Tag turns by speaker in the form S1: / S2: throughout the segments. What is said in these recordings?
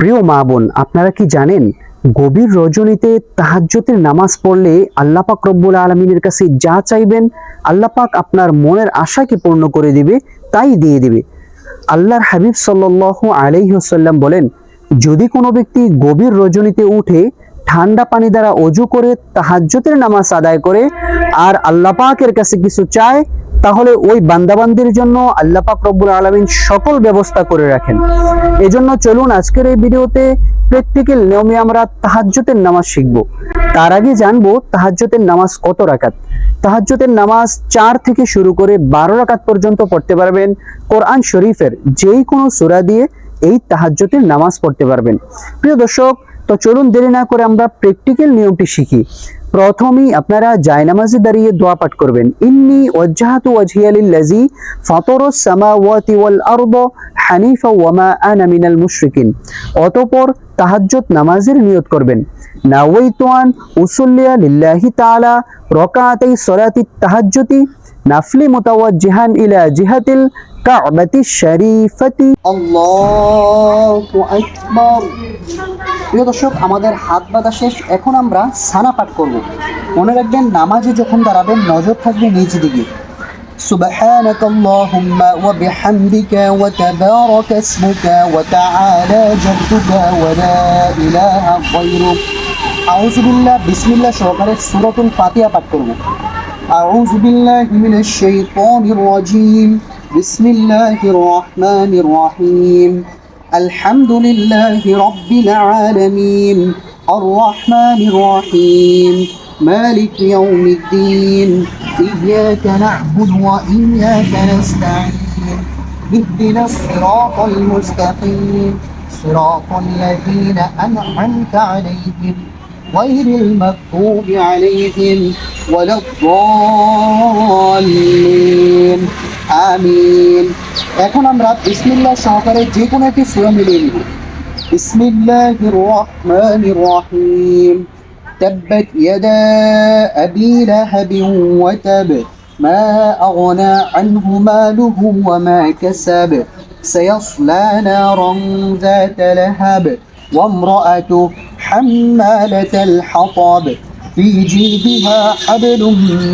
S1: প্রিয় মা বোন, আপনারা কি জানেন, গভীর রজনীতে তাহাজ্জতের নামাজ পড়লে আল্লাহ পাক রব্বুল আলমিনের কাছে যা চাইবেন, আল্লাহ পাক আপনার মনের আশাকে পূর্ণ করে দিবে, তাই দিয়ে দিবে। আল্লাহর হাবিব সাল্লাল্লাহু আলাইহি ওয়াসাল্লাম বলেন, যদি কোনো ব্যক্তি গভীর রজনীতে উঠে ঠান্ডা পানি দ্বারা অজু করে তাহাজ্জতের নামাজ আদায় করে, আর আল্লাহ পাকের কাছে কিছু চায় তাহলে ওই বান্দাবান্দির জন্য আল্লাহ পাক রব্বুল আলমিন সকল ব্যবস্থা করে রাখেন। এজন্য চলুন আজকের এই ভিডিওতে প্র্যাকটিক্যাল নিয়মে আমরা তাহাজ্জুতের নামাজ শিখব। তার আগে জানব তাহাজ্জুতের নামাজ কত রাকাত? তাহাজ্জুতের নামাজ চার থেকে শুরু করে বারো রাকাত পর্যন্ত পড়তে পারবেন। কোরআন শরীফের যেই কোনো সূরা দিয়ে এই তাহাজ্জুতের নামাজ পড়তে পারবেন। প্রিয় দর্শক, তো চলুন দেরি না করে আমরা প্র্যাকটিক্যাল নিয়মটি শিখি। প্রথমেই আপনারা জায়নামাজে দাঁড়িয়ে দোয়া পাঠ করবেন। ইন্নি ওয়াজ্জাহাতু ওয়াজহিয়া লিল্লাযী ফাতারাস সামাওয়াতি ওয়াল আরদ হানিফা ওয়া মা আনা মিনাল মুশরিকিন। অতঃপর তাহাজ্জুদ নামাজের নিয়ত করবেন। নাওয়াইতু আন উসল্লিয়া লিল্লাহি তাআলা রাকাতাই সলাতি তাহাজ্জুদি নাফলি মুতাওয়াজ্জিহান ইলা জিহাতিল কাবাতি শরীফাতি। প্রিয় দর্শক, আমাদের হাত বাঁধা শেষ। এখন আমরা সানা পাঠ করব। মনে রাখবেন, নামাজে যখন দাঁড়াবেন, নজর থাকবে নিজ দিকে। سبحانك اللهم وبحمدك وتبارك اسمك وتعالى جدك ولا إله غيرك أعوذ بالله بسم الله সহকারে সূরাতুল ফাতিহা পাঠ করব أعوذ بالله من الشيطان الرجيم بسم الله الرحمن الرحيم الحمد لله رب العالمين الرحمن الرحيم مالك يوم الدين إياك نعبد وإياك نستعين اهدنا الصراط المستقيم صراط الذين أنعمت عليهم غير المغضوب عليهم ولا الضالين আমিন এখন আমরা বিসমিল্লাহ সহকারে যে কোনো একটি সূরা মিলিয়ে নিব بسم الله الرحمن الرحيم تبت يدا أبي لهب وتب ما أغنى عنه ماله وما كسب سيصلى نارا ذات لهب وامرأته حمالة الحطب في جيبها حبل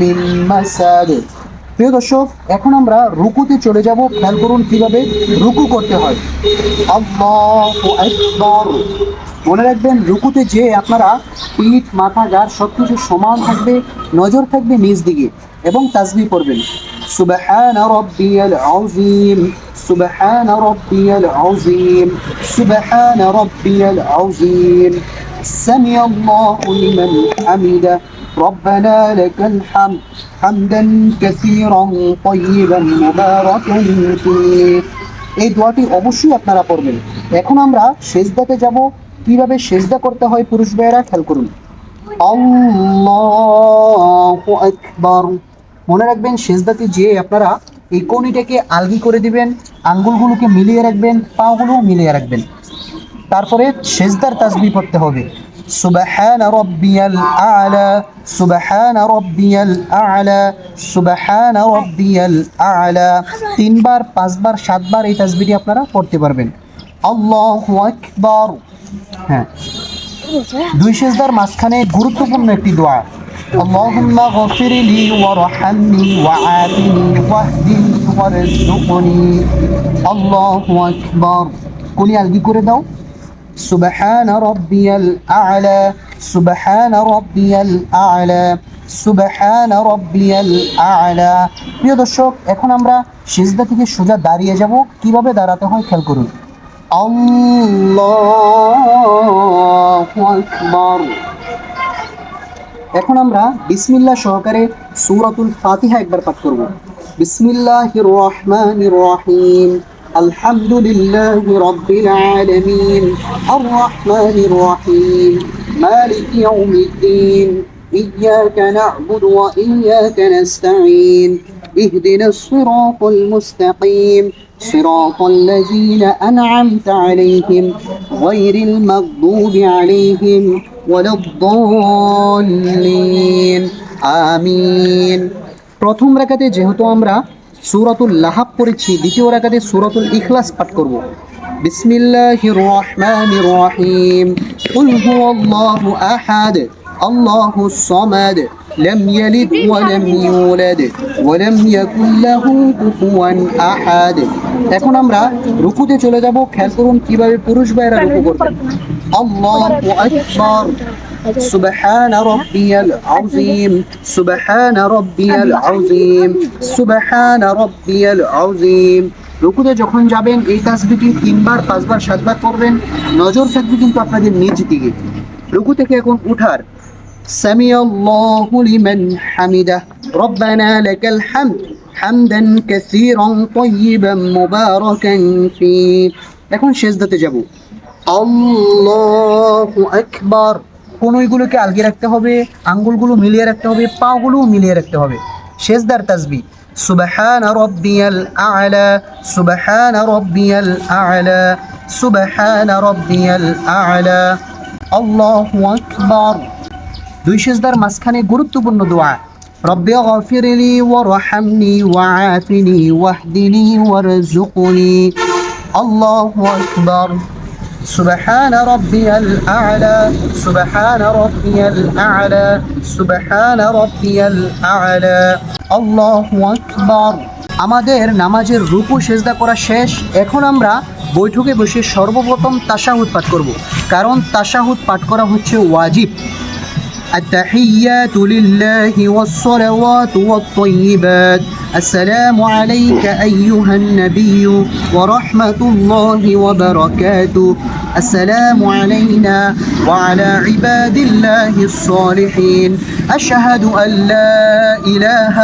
S1: من مسد প্রিয় দর্শক, এখন আমরা রুকুতে চলে যাব। খেয়াল করুন কীভাবে রুকু করতে হয়। মনে রাখবেন, রুকুতে যে আপনারা পিঠ, মাথা গার সব কিছু সমান থাকবে, নজর থাকবে নিজ দিকে এবং তাজবি পড়বেন। সুবহান রব্বিয়াল আউজিম সুবহান রব্বিয়াল আযীম, সুবহান রব্বিয়াল আযীম। সামিআল্লাহু লিমান হামিদাহ ربنا لك الحمد حمدا كثيرا طيبا مباركا فيه এই দোয়াটি অবশ্যই আপনারা পড়বেন এখন আমরা সেজদাতে যাব কিভাবে সেজদা করতে হয় পুরুষ ভাইয়েরা খেয়াল করুন আল্লাহু আকবার মনে রাখবেন সেজদাতে যে আপনারা এই কনিটাকে আলগি করে দিবেন আঙ্গুলগুলোকে মিলিয়ে রাখবেন পাগুলো মিলিয়ে রাখবেন তারপরে সেজদার তাসবি পড়তে হবে সুবহান রব্বিয়াল আলা সুবহান রব্বিয়াল আলা সুবহান রব্বিয়াল আলা তিনবার পাঁচবার সাতবার এই তাসবিটি আপনারা পড়তে পারবেন আল্লাহু আকবার হ্যাঁ দুই সেজদার মাঝখানে গুরুত্বপূর্ণ একটি দোয়া اللهم اغفر لي وارحمني وعافني واهدني وارزقني الله اكبر কোনি আলগি করে দাও سبحان ربي الأعلى سبحان ربي الأعلى সুবহান রব্বিয়াল আ'লা প্রিয় দর্শক এখন আমরা সিজদা থেকে সোজা দাঁড়িয়ে যাব কিভাবে দাঁড়াতে হয় খেয়াল করুন আল্লাহু আকবার এখন আমরা বিসমিল্লাহ সহকারে সূরাতুল ফাতিহা একবার পাঠ করব বিসমিল্লাহির রহমানির রহিম الحمد لله رب العالمين الرحمن الرحيم مالك يوم الدين إياك نعبد وإياك نستعين اهدنا الصراط المستقيم صراط الذين أنعمت عليهم غير المغضوب عليهم ولا الضالين آمين প্রথম রাকাতে যেহেতু আমরা সূরাতুল লাহাব পড়েছি দ্বিতীয় রাকাতে সূরাতুল ইখলাস পাঠ করব بسم الله الرحمن الرحيم قل هو الله أحد الله الصمد لم يلد ولم يولد ولم يكن له كفوا أحد এখন আমরা রুকুতে চলে যাব খেয়াল করুন কিভাবে পুরুষ ভাইরা রুকু করবেন আল্লাহু আকবার سبحان ربي العظيم سبحان ربي العظيم سبحان ربي العظيم রুকুতে যখন যাবেন এই তাসবিহটি তিনবার পাঁচবার সাতবার করবেন নজর থাকবে কিন্তু আপনাদের নিজ দিকে রুকু থেকে এখন উঠার سمع الله لمن حمده ربنا لك الحمد حمدا كثيرا طيبا مباركا فيه এখন শেষদাতে যাব আল্লাহু আকবার কোনইগুলোকে আলগে রাখতে হবে, আঙ্গুলগুলো মিলিয়ে রাখতে হবে পাগুলো মিলিয়ে রাখতে হবে। শেষদার তাসবি, সুবহান রব্বিয়াল আ'লা, সুবহান রব্বিয়াল আ'লা, সুবহান রব্বিয়াল আ'লা। আল্লাহু আকবার। দুই শেষদার মাঝখানে গুরুত্বপূর্ণ দোয়া, রব্বি গফিরলি ওয়ারহামনি ওয়াআফিনি ওয়াহদিনি ওয়ারজুকনি আল্লাহু আকবার। سبحان ربي الأعلى سبحان ربي الأعلى سبحان ربي الأعلى الله أكبر আমাদের নামাজের রূপু সেজদা করা শেষ এখন আমরা বৈঠকে বসে সর্বপ্রথম তাশাহুদ পাঠ করব কারণ তাশাহুদ পাঠ করা হচ্ছে ওয়াজিব التحيات لله والصلوات والطيبات السلام عليك أيها النبي ورحمة الله وبركاته السلام علينا وعلى عباد الله الصالحين أشهد أن لا إله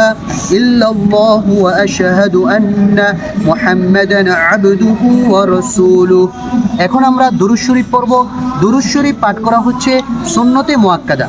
S1: إلا الله وأشهد أن محمدا عبده ورسوله এখন আমরা দুরুজ শরীফ পড়ব দুরুজ শরীফ পাঠ করা হচ্ছে সুন্নতে মুয়াক্কাদা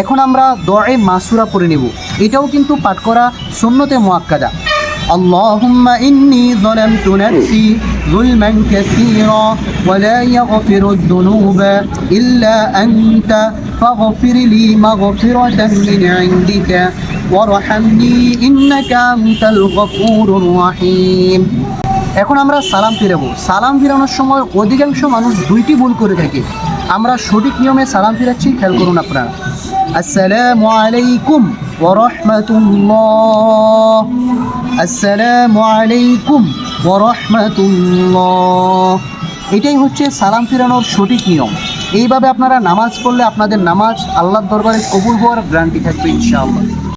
S1: এখন আমরা দয়ে মাসুরা পড়ে নেব এটাও কিন্তু পাঠ করা সুন্নতে মুয়াক্কাদা اللهم إني ظلمت نفسي ظلما كثيرا ولا يغفر الذنوب إلا أنت فاغفر لي مغفرة من عندك وارحمني إنك أنت الغفور الرحيم এখন আমরা সালাম ফিরাবো সালাম ফিরানোর সময় অধিকাংশ মানুষ দুইটি ভুল করে থাকে আমরা সঠিক নিয়মে সালাম ফিরাচ্ছি খেয়াল করুন আপনারা আসসালামু আলাইকুম ওরহমতুল্লাহ আসসালামু আলাইকুম ওরহমতুল্লাহ এটাই হচ্ছে সালাম ফিরানোর সঠিক নিয়ম। এইভাবে আপনারা নামাজ পড়লে আপনাদের নামাজ আল্লাহর দরবারে কবুল হওয়ার গ্যারান্টি থাকবে ইনশাআল্লাহ।